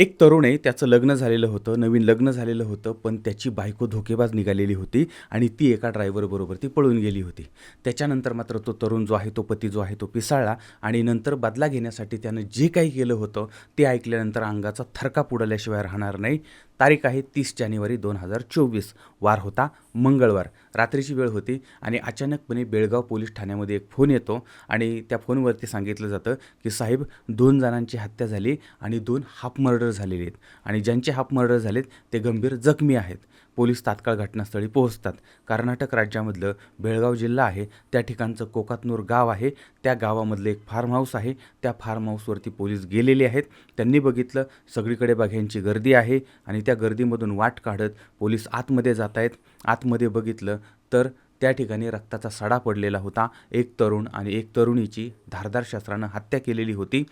एक तरुण आहे त्याचं लग्न झालेलं होतं नवीन लग्न झालेलं होतं पण त्याची बायको धोकेबाज निघालेली होती आणि ती एका ड्रायव्हरबरोबर ती पळून गेली होती. त्याच्यानंतर मात्र तो तरुण जो आहे तो पती जो आहे तो पिसाळला आणि नंतर बदला घेण्यासाठी त्यानं जे काही केलं होतं ते ऐकल्यानंतर अंगाचा थरका पुडल्याशिवाय राहणार नाही. तारीख आहे तीस जानेवारी दोन हजार चोवीस. वार होता मंगळवार. रात्रीची वेळ होती आणि अचानकपणे बेळगाव पोलीस ठाण्यामध्ये एक फोन येतो आणि त्या फोनवरती सांगितलं जातं की साहेब दोन जणांची हत्या झाली आणि दोन हाफ मर्डर झालेले आहेत. आणि ज्यांचे हाफ मर्डर झालेत ते गंभीर जखमी आहेत. पोलीस तात्काळ घटनास्थळी पोहोचतात. कर्नाटक राज्यामधलं बेळगाव जिल्हा आहे. त्या ठिकाणचं कोकातनूर गाव आहे. त्या गावामधलं एक फार्म हाऊस आहे. त्या फार्म हाऊसवरती पोलीस गेलेले आहेत. त्यांनी बघितलं सगळीकडे बघ्यांची गर्दी आहे आणि त्या गर्दीमधून वाट काढत पोलीस आतमध्ये जात आहेत. आतमध्ये बघितलं तर त्या ठिकाणी रक्ताचा सडा पडलेला होता. एक तरुण आणि एक तरुणीची धारदार शस्त्रानं हत्या केलेली होती.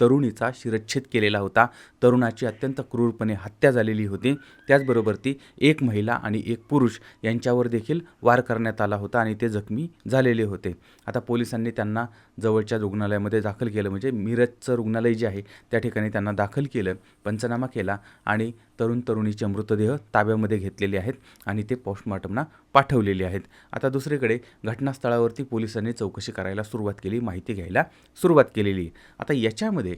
तरुणीचा शिरच्छेद केलेला होता. तरुणाची अत्यंत क्रूरपणे हत्या झालेली होती. त्याचबरोबर ती एक महिला आणि एक पुरुष यांच्यावर देखील वार करण्यात आला होता आणि ते जखमी झालेले होते. आता पोलिसांनी त्यांना जवळच्या रुग्णालयामध्ये दाखल केलं. म्हणजे मिरजचं रुग्णालय जे आहे त्या ठिकाणी त्यांना दाखल केलं पंचनामा केला आणि तरुण तरुणीचे मृतदेह ताब्यामध्ये घेतलेले आहेत आणि ते पोस्टमॉर्टमना पाठवलेले आहेत. आता दुसरीकडे घटनास्थळावरती पोलिसांनी चौकशी करायला सुरुवात केली माहिती घ्यायला सुरुवात केलेली. आहे आता याच्यामध्ये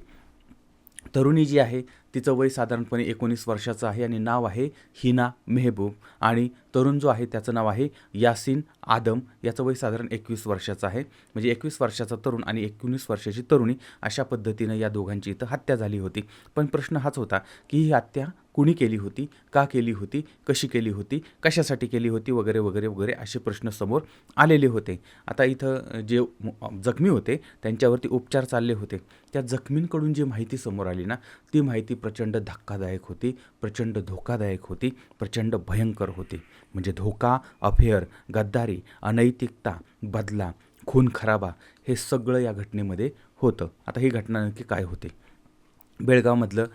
तरुणी जी आहे तिचं वय साधारणपणे एकोणीस वर्षाचं आहे आणि नाव आहे हिना मेहबूब. आणि तरुण जो आहे त्याचं नाव आहे यासीन आदम. याचं वय साधारण एकवीस वर्षाचं आहे. म्हणजे एकवीस वर्षाचा तरुण आणि एकोणीस वर्षाची तरुणी अशा पद्धतीनं या दोघांची इथं हत्या झाली होती. पण प्रश्न हाच होता की ही हत्या कुणी केली होती का केली होती कशी केली होती कशासाठी केली होती वगैरे वगैरे वगैरे असे प्रश्न समोर आलेले होते. आता इथं जे जखमी होते त्यांच्यावरती उपचार चालले होते. त्या जखमींकडून जी माहिती समोर आली ना ती माहिती प्रचंड धक्कादायक होती प्रचंड धोकादायक होती प्रचंड भयंकर होती. म्हणजे धोका अफेअर गद्दारी अनैतिकता बदला खून खराबा हे सगळं या घटनेमध्ये होतं. आता ही घटना नक्की काय होते? बेळगावमधलं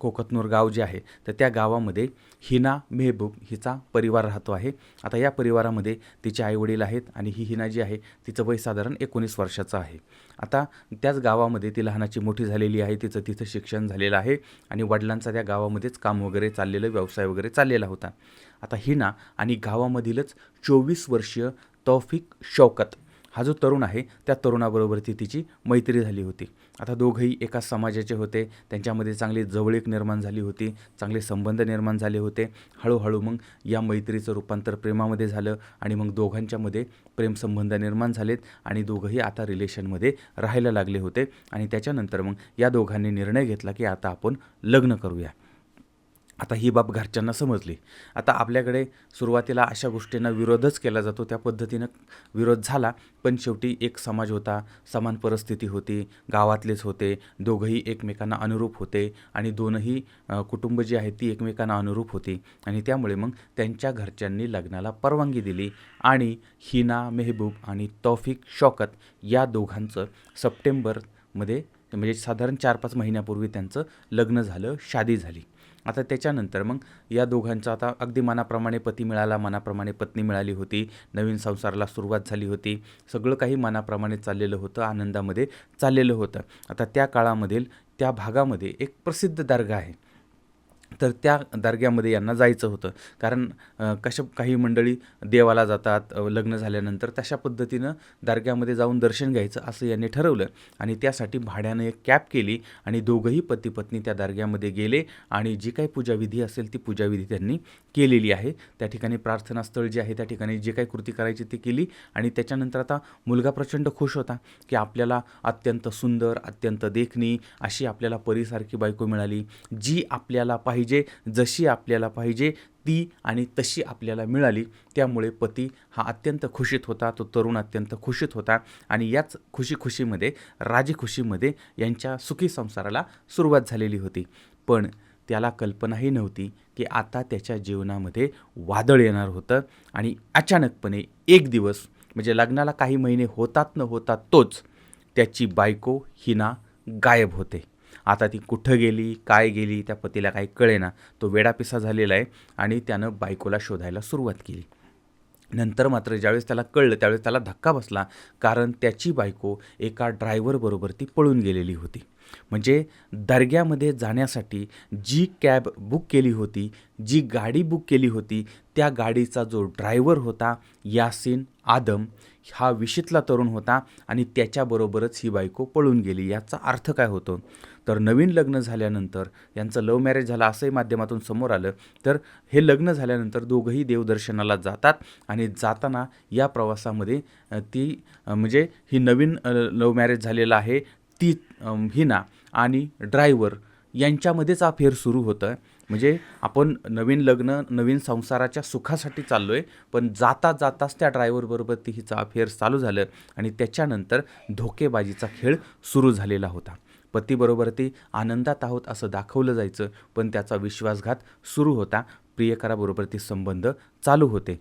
कोकतनूर गाव जे आहे तर त्या गावामध्ये हिना मेहबूब हिचा परिवार राहतो आहे. आता या परिवारामध्ये तिचे आईवडील आहेत आणि ही हिना जी आहे तिचं वय साधारण एकोणीस वर्षाचं आहे. आता त्याच गावामध्ये ती लहानाची मोठी झालेली आहे तिचं तिथं शिक्षण झालेलं आहे आणि वडिलांचा त्या गावामध्येच काम वगैरे चाललेलं व्यवसाय वगैरे चाललेला होता. आता हिना आणि गावामधीलच चोवीस वर्षीय तौफिक शौकत हा जो तरुण आहे त्या तरुणाबरोबर ती तिची मैत्री झाली होती. आता दोघंही एकाच समाजाचे होते. त्यांच्यामध्ये चांगली जवळीक निर्माण झाली होती. चांगले संबंध निर्माण झाले होते. हळूहळू मग या मैत्रीचं रूपांतर प्रेमामध्ये झालं आणि मग दोघांच्यामध्ये प्रेमसंबंध निर्माण झालेत आणि दोघंही आता रिलेशनमध्ये राहायला लागले होते. आणि त्याच्यानंतर मग या दोघांनी निर्णय घेतला की आता आपण लग्न करूया. आता ही बाब घरच्यांना समजली. आता आपल्याकडे सुरुवातीला अशा गोष्टींना विरोधच केला जातो. त्या पद्धतीनं विरोध झाला पण शेवटी एक समाज होता समान परिस्थिती होती गावातलेच होते दोघंही एकमेकांना अनुरूप होते आणि दोनही कुटुंब जी आहेत ती एकमेकांना अनुरूप होती आणि त्यामुळे मग त्यांच्या घरच्यांनी लग्नाला परवानगी दिली आणि हिना मेहबूब आणि तौफिक शौकत या दोघांचं सप्टेंबरमध्ये म्हणजे साधारण चार पाच महिन्यापूर्वी त्यांचं लग्न झालं शादी झाली. आता त्याच्यानंतर मग या दोघांचा आता अगदी मनाप्रमाणे पती मिळाला मनाप्रमाणे पत्नी मिळाली होती नवीन संसाराला सुरुवात झाली होती सगळं काही मनाप्रमाणे चाललेलं होतं आनंदामध्ये चाललेलं होतं. आता त्या काळामधील त्या भागामध्ये एक प्रसिद्ध दर्गा आहे. तर त्या दर्ग्यामध्ये यांना जायचं होतं. कारण कशा काही मंडळी देवाला जातात लग्न झाल्यानंतर तशा पद्धतीनं दर्ग्यामध्ये जाऊन दर्शन घ्यायचं असं यांनी ठरवलं. आणि त्यासाठी भाड्यानं एक कॅब केली आणि दोघंही पती पत्नी त्या दर्ग्यामध्ये गेले आणि जी काही पूजाविधी असेल ती पूजाविधी त्यांनी केलेली आहे. त्या ठिकाणी प्रार्थनास्थळ जे आहे त्या ठिकाणी जे काही कृती करायची ती केली आणि त्याच्यानंतर आता मुलगा प्रचंड खुश होता की आपल्याला अत्यंत सुंदर अत्यंत देखणी अशी आपल्याला परीसारखी बायको मिळाली जी आपल्याला पाहिजे पाहिजे जशी आपल्याला पाहिजे ती आणि तशी आपल्याला मिळाली. त्यामुळे पती हा अत्यंत खुशीत होता तो तरुण अत्यंत खुशीत होता आणि याच खुशी खुशीमध्ये राजी खुशीमध्ये यांच्या सुखी संसाराला सुरुवात झालेली होती. पण त्याला कल्पनाही नव्हती की आता त्याच्या जीवनामध्ये वादळ येणार होतं आणि अचानकपणे एक दिवस म्हणजे लग्नाला काही महिने होतात न होतात तोच त्याची बायको हिना गायब होते. आता ती कुठं गेली काय गेली त्या पतीला काही कळेना. तो वेडापिसा झालेला आहे आणि त्यानं बायकोला शोधायला सुरुवात केली. नंतर मात्र ज्यावेळेस त्याला कळलं त्यावेळेस त्याला धक्का बसला कारण त्याची बायको एका ड्रायव्हरबरोबर ती पळून गेलेली होती. म्हणजे दर्ग्यामध्ये जाण्यासाठी जी कॅब बुक केली होती जी गाडी बुक केली होती त्या गाडीचा जो ड्रायव्हर होता यासीन आदम हा विशीतला तरुण होता आणि त्याच्याबरोबरच ही बायको पळून गेली. याचा अर्थ काय होतो? तर नवीन लग्न झाल्यानंतर यांचं लव्ह मॅरेज झालं असंही माध्यमातून समोर आलं. तर हे लग्न झाल्यानंतर दोघंही देवदर्शनाला जातात आणि जाताना या प्रवासामध्ये ती म्हणजे ही नवीन लव्ह मॅरेज झालेलं आहे ती हिना आणि ड्रायव्हर यांच्यामध्येच अफेअर सुरू होतं म्हणजे आपण नवीन लग्न नवीन संसाराच्या सुखासाठी चाललो आहे पण जाता जाताच त्या ड्रायव्हरबरोबर ती हिचा अफेअर चालू झालं आणि त्याच्यानंतर धोकेबाजीचा खेळ सुरू झालेला होता. पतीबरोबर ती आनंदात आहोत असं दाखवलं जायचं पण त्याचा विश्वासघात सुरू होता. प्रियकराबरोबर ती संबंध चालू होते.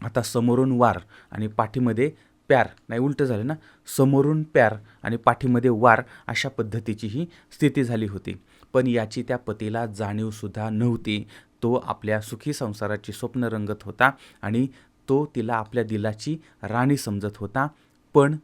आता समोरून वार आणि पाठीमध्ये प्यार. नाही उलटं झालं ना? समोरून प्यार आणि पाठीमध्ये वार अशा पद्धतीची ही स्थिती झाली होती. पण याची त्या पतीला जाणीवसुद्धा नव्हती. तो आपल्या सुखी संसाराची स्वप्न रंगत होता आणि तो तिला आपल्या दिलाची राणी समजत होता. पण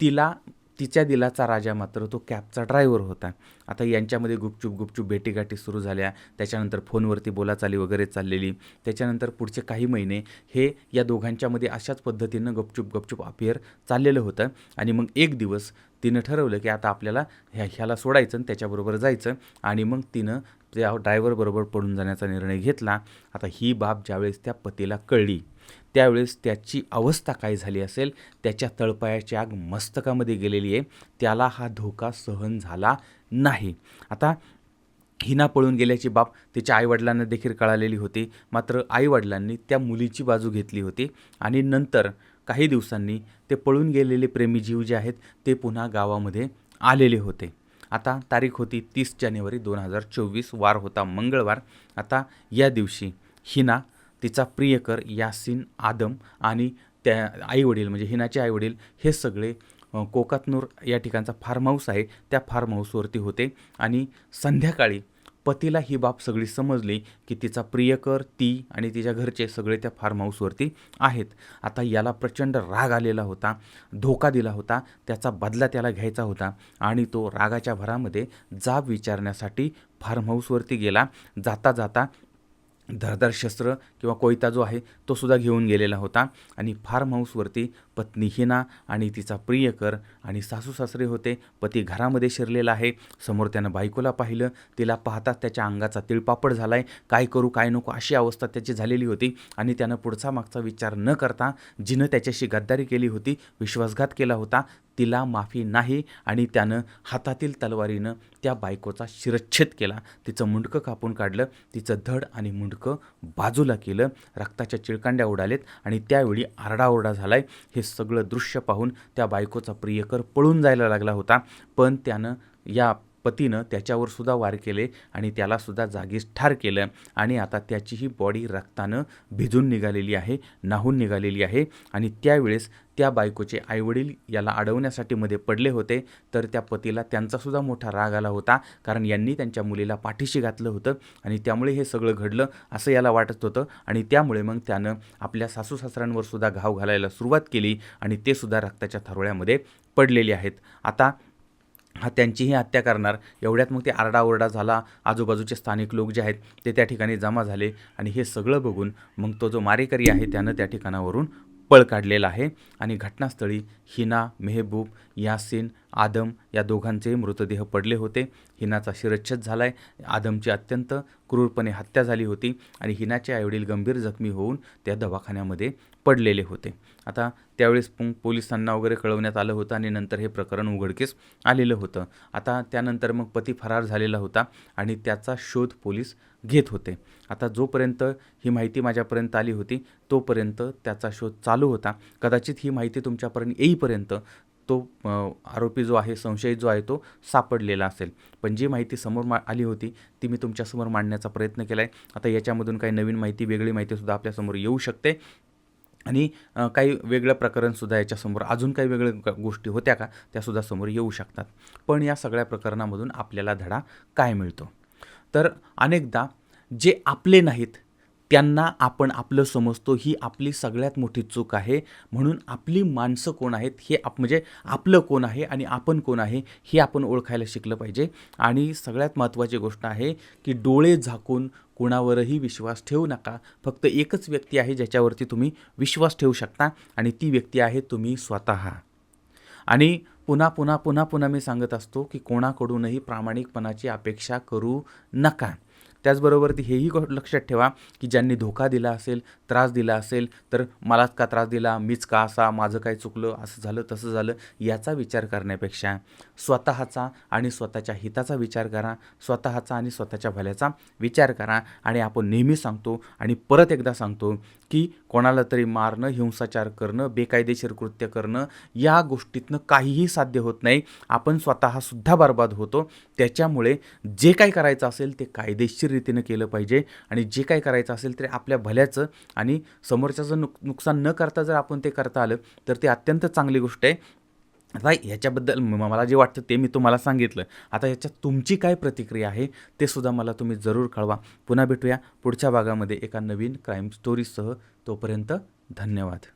तिला तिच्या दिलाचा राजा मात्र तो कॅबचा ड्रायव्हर होता. आता यांच्यामध्ये गुपचूप गुपचूप भेटीगाठी सुरू झाल्या. त्याच्यानंतर फोनवरती बोलाचाली वगैरे चाललेली. त्याच्यानंतर पुढचे काही महिने हे या दोघांच्यामध्ये अशाच पद्धतीनं गपचूप गपचूप अफेअर चाललेलं होतं. आणि मग एक दिवस तिनं ठरवलं की आता आपल्याला ह्या ह्याला सोडायचं आणि त्याच्याबरोबर जायचं. आणि मग तिनं त्या ड्रायव्हरबरोबर पडून जाण्याचा निर्णय घेतला. आता ही बाब ज्यावेळेस त्या पतीला कळली. त्यावेळेस त्याची अवस्था काय झाली असेल त्याच्या तळपायाची आग मस्तकामध्ये गेलेली आहे त्याला हा धोका सहन झाला नाही. आता हिना पळून गेल्याची बाब तिच्या आईवडिलांना देखील कळालेली होती. मात्र आईवडिलांनी त्या मुलीची बाजू घेतली होती आणि नंतर काही दिवसांनी ते पळून गेलेले प्रेमी जीव जे आहेत ते पुन्हा गावामध्ये आलेले होते. आता तारीख होती तीस जानेवारी दोन हजार चोवीस वार होता मंगळवार. आता या दिवशी हिना तिचा प्रियकर यासीन आदम आणि त्या आईवडील म्हणजे हिनाचे आईवडील हे सगळे कोकातनूर या ठिकाणचा फार्म हाऊस आहे. त्या फार्म हाऊसवरती होते आणि संध्याकाळी पतीला ही बाब सगळी समजली की तिचा प्रियकर ती आणि तिच्या घरचे सगळे त्या फार्म हाऊसवरती आहेत. आता याला प्रचंड राग आलेला होता धोका दिला होता त्याचा बदला त्याला घ्यायचा होता आणि तो रागाच्या भरामध्ये जाब विचारण्यासाठी फार्म हाऊसवरती गेला. जाता जाता धारदार शस्त्र किंवा कोयता जो आहे तो सुद्धा घेऊन गेलेला होता. आणि फार्म हाऊसवरती पत्नी हिना आणि तिचा प्रियकर आणि सासू सासरे होते. पती घरामध्ये शिरलेला आहे. समोर त्यानं बायकोला पाहिलं. तिला पाहताच त्याच्या अंगाचा तिळपापड झाला आहे काय करू काय नको अशी अवस्था त्याची झालेली होती. आणि त्यानं पुढचा मागचा विचार न करता जिनं त्याच्याशी गद्दारी केली होती विश्वासघात केला होता. तिला माफी नाही आणि त्यानं हातातील तलवारीनं त्या बायकोचा शिरच्छेद केला. तिचं मुंडकं कापून काढलं. तिचं धड आणि मुंडकं बाजूला केलं. रक्ताच्या चिळकांड्या उडालेत आणि त्यावेळी आरडाओरडा झालाय. हे सगळं दृश्य पाहून त्या बायकोचा प्रियकर पळून जायला लागला होता. पण त्यानं या पतीनं त्याच्यावर सुद्धा वार केले आणि त्याला सुद्धा जागीच ठार केलं. आणि आता त्याचीही बॉडी रक्तानं भिजून निघालेली आहे नाहून निघालेली आहे. आणि त्यावेळेस त्या बायकोचे आईवडील याला अडवण्यासाठी मध्ये पडले होते. तर त्या पतीला त्यांचासुद्धा मोठा राग आला होता कारण यांनी त्यांच्या मुलीला पाठीशी घातलं होतं. आणि त्यामुळे हे सगळं घडलं असं याला वाटत होतं. आणि त्यामुळे मग त्यानं आपल्या सासू सासऱ्यांवर सुद्धा घाव घालायला सुरुवात केली. आणि ते सुद्धा रक्ताच्या थारोळ्यामध्ये पडलेले आहेत. आता हा त्यांचीही हत्या करणार. एवढ्यात मग ते आरडाओरडा झाला. आजूबाजूचे स्थानिक लोक जे आहेत ते त्या ठिकाणी जमा झाले आणि हे सगळं बघून मग तो जो मारेकरी आहे त्यानं त्या ठिकाणावरून पळ काढलेला आहे. आणि घटनास्थळी हिना मेहबूब यासीन आदम या दोघांचेही मृतदेह पडले होते. हिनाचा शिरच्छेद झाला आहे आदमची अत्यंत क्रूरपणे हत्या झाली होती आणि हिनाचे आईवडील गंभीर जखमी होऊन त्या दवाखान्यामध्ये पडलेले होते. आता त्यावेळेस पुंग पोलिसांना वगैरे कळवण्यात आलं होतं आणि नंतर हे प्रकरण उघडकीस आलेलं होतं. आता त्यानंतर मग पती फरार झालेला होता आणि त्याचा शोध पोलीस घेत होते. आता जोपर्यंत ही माहिती माझ्यापर्यंत आली होती तोपर्यंत त्याचा शोध चालू होता. कदाचित ही माहिती तुमच्यापर्यंत येईपर्यंत तो आरोपी जो आहे संशयित जो आहे तो सापडलेला असेल. पण जी माहिती समोर मा आली होती ती मी तुमच्यासमोर मांडण्याचा प्रयत्न केला आहे आता याच्यामधून काही नवीन माहिती वेगळी माहितीसुद्धा आपल्यासमोर येऊ शकते. आणि काही वेगळं प्रकरणसुद्धा याच्यासमोर अजून काही वेगळ्या ग- गोष्टी होत्या का त्यासुद्धा समोर येऊ शकतात. पण या सगळ्या प्रकरणामधून आपल्याला धडा काय मिळतो? तर अनेकदा जे आपले नाहीत त्यांना आपण आपलं समजतो ही आपली सगळ्यात मोठी चूक आहे. म्हणून आपली माणसं कोण आहेत हे आप म्हणजे आपलं कोण आहे आणि आपण कोण आहे हे आपण ओळखायला शिकलं पाहिजे. आणि सगळ्यात महत्त्वाची गोष्ट आहे की डोळे झाकून कुणावरही विश्वास ठेवू नका. फक्त एकच व्यक्ती आहे ज्याच्यावरती तुम्ही विश्वास ठेवू शकता आणि ती व्यक्ती आहे तुम्ही स्वतः. आणि पुन्हा पुन्हा पुन्हा पुन्हा मी सांगत असतो की कोणाकडूनही प्रामाणिकपणाची अपेक्षा करू नका. त्याचबरोबर ती हेही लक्षात ठेवा की ज्यांनी धोका दिला असेल त्रास दिला असेल तर मलाच का त्रास दिला मीच का असा माझं काय चुकलं असं झालं तसं झालं याचा विचार करण्यापेक्षा स्वतःचा आणि स्वतःच्या हिताचा विचार करा स्वतःचा आणि स्वतःच्या भल्याचा विचार करा आणि आपण नेहमी सांगतो आणि परत एकदा सांगतो की कोणाला तरी मारणं हिंसाचार करणं बेकायदेशीर कृत्य करणं या गोष्टीतनं काहीही साध्य होत नाही. आपण स्वतःसुद्धा बर्बाद होतो. त्याच्यामुळे जे काही करायचं असेल ते कायदेशीर रीतीनं केलं पाहिजे आणि जे काय करायचं असेल ते आपल्या भल्याचं आणि समोरच्याचं नुक नुकसान न करता जर आपण ते करता आलं तर ते अत्यंत चांगली गोष्ट आहे. आता ह्याच्याबद्दल मला जे वाटतं ते मी तुम्हाला सांगितलं. आता ह्याच्यात तुमची काय प्रतिक्रिया आहे ते सुद्धा मला तुम्ही जरूर कळवा. पुन्हा भेटूया पुढच्या भागामध्ये एका नवीन क्राईम स्टोरीजसह तोपर्यंत धन्यवाद.